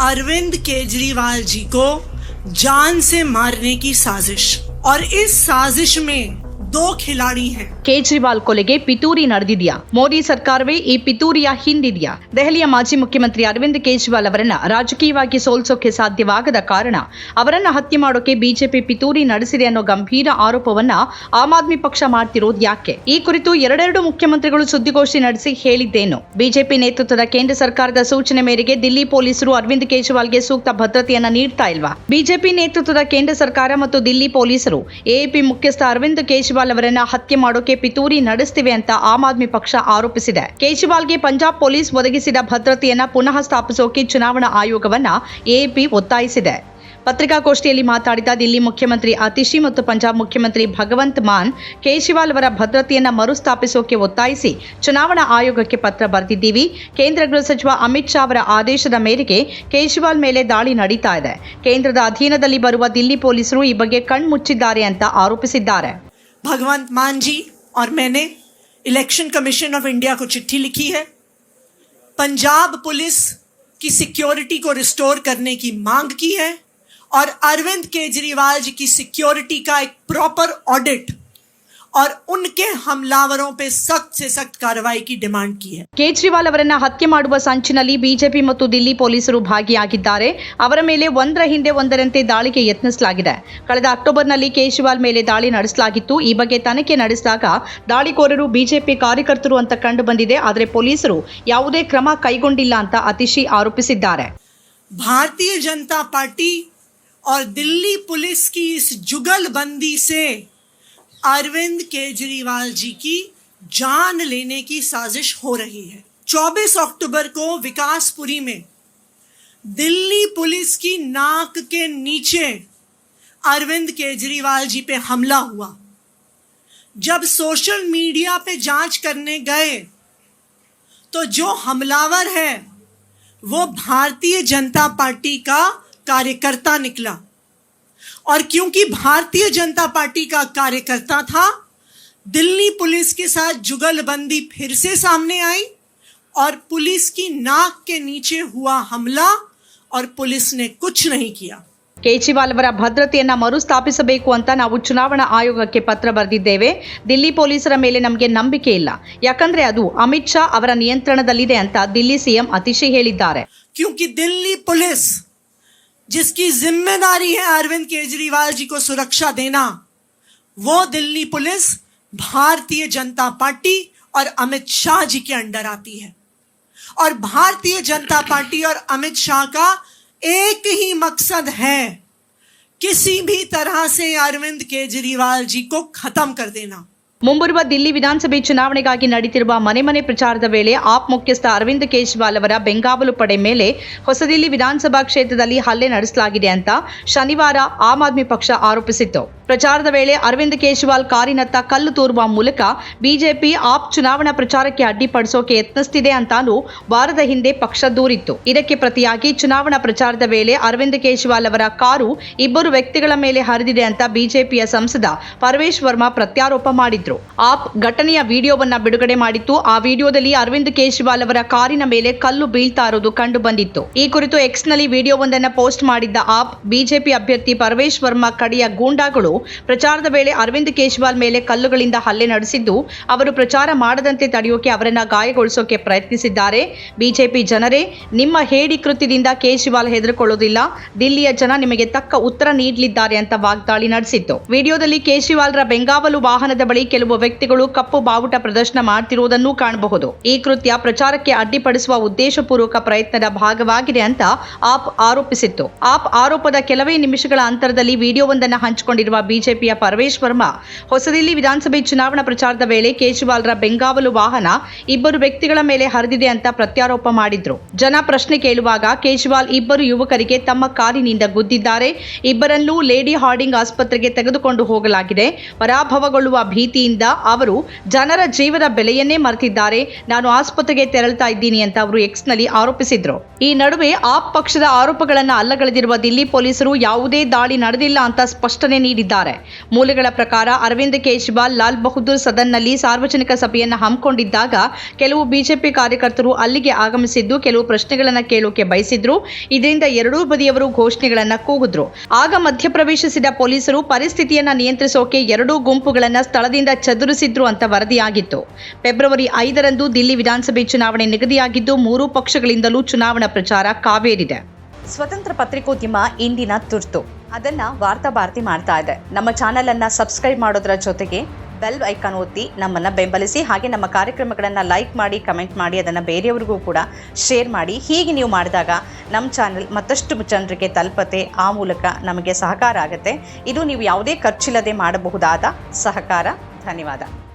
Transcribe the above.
अरविंद केजरीवाल जी को जान से मारने की साजिश। और इस साजिश में दो खिलाड़ी हैं ಕೇಜ್ರಿವಾಲ್ ಕೊಲೆಗೆ ಪಿತೂರಿ ನಡೆದಿದೆಯಾ ಮೋದಿ ಸರ್ಕಾರವೇ ಈ ಪಿತೂರಿಯ ಹಿಂದಿದೆಯಾ ದೆಹಲಿಯ ಮಾಜಿ ಮುಖ್ಯಮಂತ್ರಿ ಅರವಿಂದ್ ಕೇಜ್ರಿವಾಲ್ ಅವರನ್ನ ರಾಜಕೀಯವಾಗಿ ಸೋಲ್ಸೋಕೆ ಸಾಧ್ಯವಾಗದ ಕಾರಣ ಅವರನ್ನ ಹತ್ಯೆ ಮಾಡೋಕೆ ಬಿಜೆಪಿ ಪಿತೂರಿ ನಡೆಸಿದೆ ಅನ್ನೋ ಗಂಭೀರ ಆರೋಪವನ್ನ ಆಮ್ ಆದ್ಮಿ ಪಕ್ಷ ಮಾಡ್ತಿರೋದು ಯಾಕೆ ಈ ಕುರಿತು ಎರಡೆರಡು ಮುಖ್ಯಮಂತ್ರಿಗಳು ಸುದ್ದಿಗೋಷ್ಠಿ ನಡೆಸಿ ಹೇಳಿದ್ದೇನು ಬಿಜೆಪಿ ನೇತೃತ್ವದ ಕೇಂದ್ರ ಸರ್ಕಾರದ ಸೂಚನೆ ಮೇರೆಗೆ ದಿಲ್ಲಿ ಪೊಲೀಸರು ಅರವಿಂದ್ ಕೇಜ್ರಿವಾಲ್ಗೆ ಸೂಕ್ತ ಭದ್ರತೆಯನ್ನ ನೀಡ್ತಾ ಇಲ್ವಾ ಬಿಜೆಪಿ ನೇತೃತ್ವದ ಕೇಂದ್ರ ಸರ್ಕಾರ ಮತ್ತು ದಿಲ್ಲಿ ಪೊಲೀಸರು ಎಎಪಿ ಮುಖ್ಯಸ್ಥ ಅರವಿಂದ್ ಕೇಜ್ರಿವಾಲ್ ಅವರನ್ನ ಹತ್ಯೆ ಮಾಡೋಕೆ ಪಿತೂರಿ ನಡೆಸ್ತಿವೆ ಅಂತ ಆಮ್ ಆದ್ಮಿ ಪಕ್ಷ ಆರೋಪಿಸಿದೆ. ಕೇಜ್ರಿವಾಲ್ಗೆ ಪಂಜಾಬ್ ಪೊಲೀಸ್ ಒದಗಿಸಿದ ಭದ್ರತೆಯನ್ನ ಪುನಃ ಸ್ಥಾಪಿಸೋಕೆ ಚುನಾವಣಾ ಆಯೋಗವನ್ನ ಎಪಿ ಒತ್ತಾಯಿಸಿದೆ. ಪತ್ರಿಕಾಗೋಷ್ಠಿಯಲ್ಲಿ ಮಾತಾಡಿದ ದಿಲ್ಲಿ ಮುಖ್ಯಮಂತ್ರಿ ಅತಿಶಿ ಮತ್ತು ಪಂಜಾಬ್ ಮುಖ್ಯಮಂತ್ರಿ ಭಗವಂತ್ ಮಾನ್ ಕೇಜ್ರಿವಾಲ್ ಅವರ ಭದ್ರತೆಯನ್ನ ಮರುಸ್ಥಾಪಿಸೋಕೆ ಒತ್ತಾಯಿಸಿ ಚುನಾವಣಾ ಆಯೋಗಕ್ಕೆ ಪತ್ರ ಬರೆದಿದ್ದೀವಿ. ಕೇಂದ್ರ ಗೃಹ ಸಚಿವ ಅಮಿತ್ ಶಾ ಅವರ ಆದೇಶದ ಮೇರೆಗೆ ಕೇಜ್ರಿವಾಲ್ ಮೇಲೆ ದಾಳಿ ನಡೀತಾ ಇದೆ. ಕೇಂದ್ರದ ಅಧೀನದಲ್ಲಿ ಬರುವ ದಿಲ್ಲಿ ಪೊಲೀಸರು ಈ ಬಗ್ಗೆ ಕಣ್ಮುಚ್ಚಿದ್ದಾರೆ ಅಂತ ಆರೋಪಿಸಿದ್ದಾರೆ. भगवंत मान जी और मैंने इलेक्शन कमीशन ऑफ़ इंडिया को चिट्ठी लिखी है। पंजाब पुलिस की सिक्योरिटी को रिस्टोर करने की मांग की है और अरविंद केजरीवाल जी की सिक्योरिटी का एक प्रॉपर ऑडिट और उनके हमलावरों पे सख्त से सख्त कार्रवाई की डिमांड की है ಕೇಜ್ರಿವಾಲ್ ಅವರನ್ನ ಹತ್ಯೆ ಮಾಡುವ ಸಂಚಿನಲ್ಲಿ ಬಿಜೆಪಿ ಮತ್ತು ದಿಲ್ಲಿ ಪೊಲೀಸರು ಭಾಗಿಯಾಗಿದ್ದಾರೆ ಅವರ ಮೇಲೆ ಒಂದರ ಹಿಂದೆ ಒಂದರಂತೆ ದಾಳಿಗೆ ಯತ್ನಿಸಲಾಗಿದೆ ಕಳೆದ ಅಕ್ಟೋಬರ್ನಲ್ಲಿ ಕೇಜ್ರಿವಾಲ್ ಮೇಲೆ ದಾಳಿ ನಡೆಸಲಾಗಿತ್ತು ಈ ಬಗ್ಗೆ ತನಿಖೆ ನಡೆಸಿದಾಗ ದಾಳಿಕೋರರು ಬಿಜೆಪಿ ಕಾರ್ಯಕರ್ತರು ಅಂತ ಕಂಡು ಬಂದಿದೆ ಆದರೆ ಪೊಲೀಸರು ಯಾವುದೇ ಕ್ರಮ ಕೈಗೊಂಡಿಲ್ಲ ಅಂತ ಅತಿಶಿ ಆರೋಪಿಸಿದ್ದಾರೆ भारतीय जनता पार्टी और दिल्ली पुलिस की इस जुगलबंदी से अरविंद केजरीवाल जी की जान लेने की साजिश हो रही है। 24 अक्टूबर को विकासपुरी में दिल्ली पुलिस की नाक के नीचे अरविंद केजरीवाल जी पे हमला हुआ। जब सोशल मीडिया पे जाँच करने गए तो जो हमलावर है, वो भारतीय जनता पार्टी का कार्यकर्ता निकला। और क्योंकि भारतीय जनता पार्टी का कार्यकर्ता था दिल्ली पुलिस के साथ जुगलबंदी फिर से सामने आई और पुलिस की नाक के नीचे हुआ हमला और पुलिस ने कुछ नहीं किया ಕೇಜ್ರಿವಾಲ್ ಅವರ ಭದ್ರತೆಯನ್ನ ಮರುಸ್ಥಾಪಿಸಬೇಕು ಅಂತ ನಾವು ಚುನಾವಣಾ ಆಯೋಗಕ್ಕೆ ಪತ್ರ ಬರೆದಿದ್ದೇವೆ ದಿಲ್ಲಿ ಪೊಲೀಸರ ಮೇಲೆ ನಮಗೆ ನಂಬಿಕೆ ಇಲ್ಲ ಯಾಕಂದ್ರೆ ಅದು ಅಮಿತ್ ಶಾ ಅವರ ನಿಯಂತ್ರಣದಲ್ಲಿದೆ ಅಂತ ದಿಲ್ಲಿ ಸಿಎಂ ಅತಿಶಿ ಹೇಳಿದ್ದಾರೆ क्योंकि दिल्ली पुलिस जिसकी ज़िम्मेदारी है अरविंद केजरीवाल जी को सुरक्षा देना, वो दिल्ली पुलिस, भारतीय जनता पार्टी और अमित शाह जी के अंडर आती है। और भारतीय जनता पार्टी और अमित शाह का एक ही मकसद है किसी भी तरह से अरविंद केजरीवाल जी को खत्म कर देना। ಮುಂಬರುವ ದಿಲ್ಲಿ ವಿಧಾನಸಭೆ ಚುನಾವಣೆಗಾಗಿ ನಡೀತಿರುವ ಮನೆ ಮನೆ ಪ್ರಚಾರದ ವೇಳೆ ಆಪ್ ಮುಖ್ಯಸ್ಥ ಅರವಿಂದ್ ಕೇಜ್ರಿವಾಲ್ ಅವರ ಬೆಂಗಾವಲು ಪಡೆ ಮೇಲೆ ಹೊಸದಿಲ್ಲಿ ವಿಧಾನಸಭಾ ಕ್ಷೇತ್ರದಲ್ಲಿ ಹಲ್ಲೆ ನಡೆಸಲಾಗಿದೆ ಅಂತ ಶನಿವಾರ ಆಮ್ ಆದ್ಮಿ ಪಕ್ಷ ಆರೋಪಿಸಿತ್ತು. ಪ್ರಚಾರದ ವೇಳೆ ಅರವಿಂದ್ ಕೇಜ್ರಿವಾಲ್ ಕಾರಿನತ್ತ ಕಲ್ಲು ತೂರುವ ಮೂಲಕ ಬಿಜೆಪಿ ಆಪ್ ಚುನಾವಣಾ ಪ್ರಚಾರಕ್ಕೆ ಅಡ್ಡಿಪಡಿಸೋಕೆ ಯತ್ನಿಸುತ್ತಿದೆ ಅಂತಾನೂ ವಾರದ ಹಿಂದೆ ಪಕ್ಷ ದೂರಿತ್ತು. ಇದಕ್ಕೆ ಪ್ರತಿಯಾಗಿ ಚುನಾವಣಾ ಪ್ರಚಾರದ ವೇಳೆ ಅರವಿಂದ್ ಕೇಜ್ರಿವಾಲ್ ಅವರ ಕಾರು ಇಬ್ಬರು ವ್ಯಕ್ತಿಗಳ ಮೇಲೆ ಹರಿದಿದೆ ಅಂತ ಬಿಜೆಪಿಯ ಸಂಸದ ಪರಮೇಶ್ ವರ್ಮಾ ಪ್ರತ್ಯಾರೋಪ ಮಾಡಿದ್ರು ಆಪ್ ಘಟನೆಯ ವಿಡಿಯೋವನ್ನ ಬಿಡುಗಡೆ ಮಾಡಿತ್ತು. ಆ ವಿಡಿಯೋದಲ್ಲಿ ಅರವಿಂದ್ ಕೇಜ್ರಿವಾಲ್ ಅವರ ಕಾರಿನ ಮೇಲೆ ಕಲ್ಲು ಬೀಳ್ತಾ ಇರೋದು ಕಂಡು ಬಂದಿತ್ತು. ಈ ಕುರಿತು ಎಕ್ಸ್ನಲ್ಲಿ ವಿಡಿಯೋವೊಂದನ್ನ ಪೋಸ್ಟ್ ಮಾಡಿದ್ದ ಆಪ್, ಬಿಜೆಪಿ ಅಭ್ಯರ್ಥಿ ಪರವೇಶ್ ವರ್ಮಾ ಕಡೆಯ ಗೂಂಡಾಗಳು ಪ್ರಚಾರದ ವೇಳೆ ಅರವಿಂದ್ ಕೇಜ್ರಿವಾಲ್ ಮೇಲೆ ಕಲ್ಲುಗಳಿಂದ ಹಲ್ಲೆ ನಡೆಸಿದ್ದು, ಅವರು ಪ್ರಚಾರ ಮಾಡದಂತೆ ತಡೆಯೋಕೆ ಅವರನ್ನ ಗಾಯಗೊಳಿಸೋಕೆ ಪ್ರಯತ್ನಿಸಿದ್ದಾರೆ. ಬಿಜೆಪಿ ಜನರೇ, ನಿಮ್ಮ ಹೇಡಿ ಕೃತ್ಯದಿಂದ ಕೇಜ್ರಿವಾಲ್ ಹೆದರಿಕೊಳ್ಳೋದಿಲ್ಲ. ದಿಲ್ಲಿಯ ಜನ ನಿಮಗೆ ತಕ್ಕ ಉತ್ತರ ನೀಡಲಿದ್ದಾರೆ ಅಂತ ವಾಗ್ದಾಳಿ ನಡೆಸಿತ್ತು. ವಿಡಿಯೋದಲ್ಲಿ ಕೇಜ್ರಿವಾಲ್ರ ಬೆಂಗಾವಲು ವಾಹನದ ಬಳಿ ಕೆಲವು ವ್ಯಕ್ತಿಗಳು ಕಪ್ಪು ಬಾವುಟ ಪ್ರದರ್ಶನ ಮಾಡ್ತಿರುವುದನ್ನು ಕಾಣಬಹುದು. ಈ ಕೃತ್ಯ ಪ್ರಚಾರಕ್ಕೆ ಅಡ್ಡಿಪಡಿಸುವ ಉದ್ದೇಶಪೂರ್ವಕ ಪ್ರಯತ್ನದ ಭಾಗವಾಗಿದೆ ಅಂತ ಆಪ್ ಆರೋಪಿಸಿತ್ತು. ಆಪ್ ಆರೋಪದ ಕೆಲವೇ ನಿಮಿಷಗಳ ಅಂತರದಲ್ಲಿ ವಿಡಿಯೋವೊಂದನ್ನು ಹಂಚಿಕೊಂಡಿರುವ ಬಿಜೆಪಿಯ ಪರಮೇಶ್ ವರ್ಮಾ, ಹೊಸದಿಲ್ಲಿ ವಿಧಾನಸಭೆ ಚುನಾವಣಾ ಪ್ರಚಾರದ ವೇಳೆ ಕೇಜ್ರಿವಾಲ್ರ ಬೆಂಗಾವಲು ವಾಹನ ಇಬ್ಬರು ವ್ಯಕ್ತಿಗಳ ಮೇಲೆ ಹರಿದಿದೆ ಅಂತ ಪ್ರತ್ಯಾರೋಪ ಮಾಡಿದ್ರು. ಜನ ಪ್ರಶ್ನೆ ಕೇಳುವಾಗ ಕೇಜ್ರಿವಾಲ್ ಇಬ್ಬರು ಯುವಕರಿಗೆ ತಮ್ಮ ಕಾರಿನಿಂದ ಗುದ್ದಿದ್ದಾರೆ. ಇಬ್ಬರನ್ನೂ ಲೇಡಿ ಹಾರ್ಡಿಂಗ್ ಆಸ್ಪತ್ರೆಗೆ ತೆಗೆದುಕೊಂಡು ಹೋಗಲಾಗಿದೆ. ಪರಾಭವಗೊಳ್ಳುವ ಭೀತಿಯಿಂದ ಅವಧಿಯಿಂದ ಅವರು ಜನರ ಜೀವದ ಬೆಲೆಯನ್ನೇ ಮರೆತಿದ್ದಾರೆ. ನಾನು ಆಸ್ಪತ್ರೆಗೆ ತೆರಳ್ತಾ ಇದ್ದೀನಿ ಅಂತ ಅವರು ಎಕ್ಸ್ನಲ್ಲಿ ಆರೋಪಿಸಿದ್ರು. ಈ ನಡುವೆ ಆಪ್ ಪಕ್ಷದ ಆರೋಪಗಳನ್ನು ಅಲ್ಲಗಳೆದಿರುವ ದಿಲ್ಲಿ ಪೊಲೀಸರು ಯಾವುದೇ ದಾಳಿ ನಡೆದಿಲ್ಲ ಅಂತ ಸ್ಪಷ್ಟನೆ ನೀಡಿದ್ದಾರೆ. ಮೂಲಗಳ ಪ್ರಕಾರ ಅರವಿಂದ್ ಕೇಜ್ರಿವಾಲ್ ಲಾಲ್ ಬಹದ್ದೂರ್ ಸದನ್ನಲ್ಲಿ ಸಾರ್ವಜನಿಕ ಸಭೆಯನ್ನು ಹಮ್ಮಿಕೊಂಡಿದ್ದಾಗ ಕೆಲವು ಬಿಜೆಪಿ ಕಾರ್ಯಕರ್ತರು ಅಲ್ಲಿಗೆ ಆಗಮಿಸಿದ್ದು ಕೆಲವು ಪ್ರಶ್ನೆಗಳನ್ನು ಕೇಳೋಕೆ ಬಯಸಿದ್ರು. ಇದರಿಂದ ಎರಡೂ ಬದಿಯವರು ಘೋಷಣೆಗಳನ್ನು ಕೂಗಿದ್ರು. ಆಗ ಮಧ್ಯಪ್ರವೇಶಿಸಿದ ಪೊಲೀಸರು ಪರಿಸ್ಥಿತಿಯನ್ನ ನಿಯಂತ್ರಿಸೋಕೆ ಎರಡೂ ಗುಂಪುಗಳನ್ನು ಸ್ಥಳದಿಂದ ಚದುರಿಸಿದ್ರು ಅಂತ ವರದಿಯಾಗಿತ್ತು. ಫೆಬ್ರವರಿ ಐದರಂದು ದಿಲ್ಲಿ ವಿಧಾನಸಭೆ ಚುನಾವಣೆ ನಿಗದಿಯಾಗಿದ್ದು, ಮೂರೂ ಪಕ್ಷಗಳಿಂದಲೂ ಚುನಾವಣಾ ಪ್ರಚಾರ ಕಾವೇರಿದೆ. ಸ್ವತಂತ್ರ ಪತ್ರಿಕೋದ್ಯಮ ಇಂದಿನ ತುರ್ತು. ಅದನ್ನ ವಾರ್ತಾ ಭಾರತಿ ಮಾಡ್ತಾ ಇದೆ. ನಮ್ಮ ಚಾನೆಲ್ ಅನ್ನ ಸಬ್ಸ್ಕ್ರೈಬ್ ಮಾಡೋದ್ರ ಜೊತೆಗೆ ಬೆಲ್ ಐಕಾನ್ ಒತ್ತಿ ನಮ್ಮನ್ನ ಬೆಂಬಲಿಸಿ, ಹಾಗೆ ನಮ್ಮ ಕಾರ್ಯಕ್ರಮಗಳನ್ನು ಲೈಕ್ ಮಾಡಿ, ಕಮೆಂಟ್ ಮಾಡಿ, ಅದನ್ನು ಬೇರೆಯವ್ರಿಗೂ ಕೂಡ ಶೇರ್ ಮಾಡಿ. ಹೀಗೆ ನೀವು ಮಾಡಿದಾಗ ನಮ್ಮ ಚಾನೆಲ್ ಮತ್ತಷ್ಟು ಜನರಿಗೆ ತಲುಪತೆ ಆ ಮೂಲಕ ನಮಗೆ ಸಹಕಾರ ಆಗುತ್ತೆ. ಇದು ನೀವು ಯಾವುದೇ ಖರ್ಚಿಲ್ಲದೆ ಮಾಡಬಹುದಾದ ಸಹಕಾರ. ధన్యవాదాలు.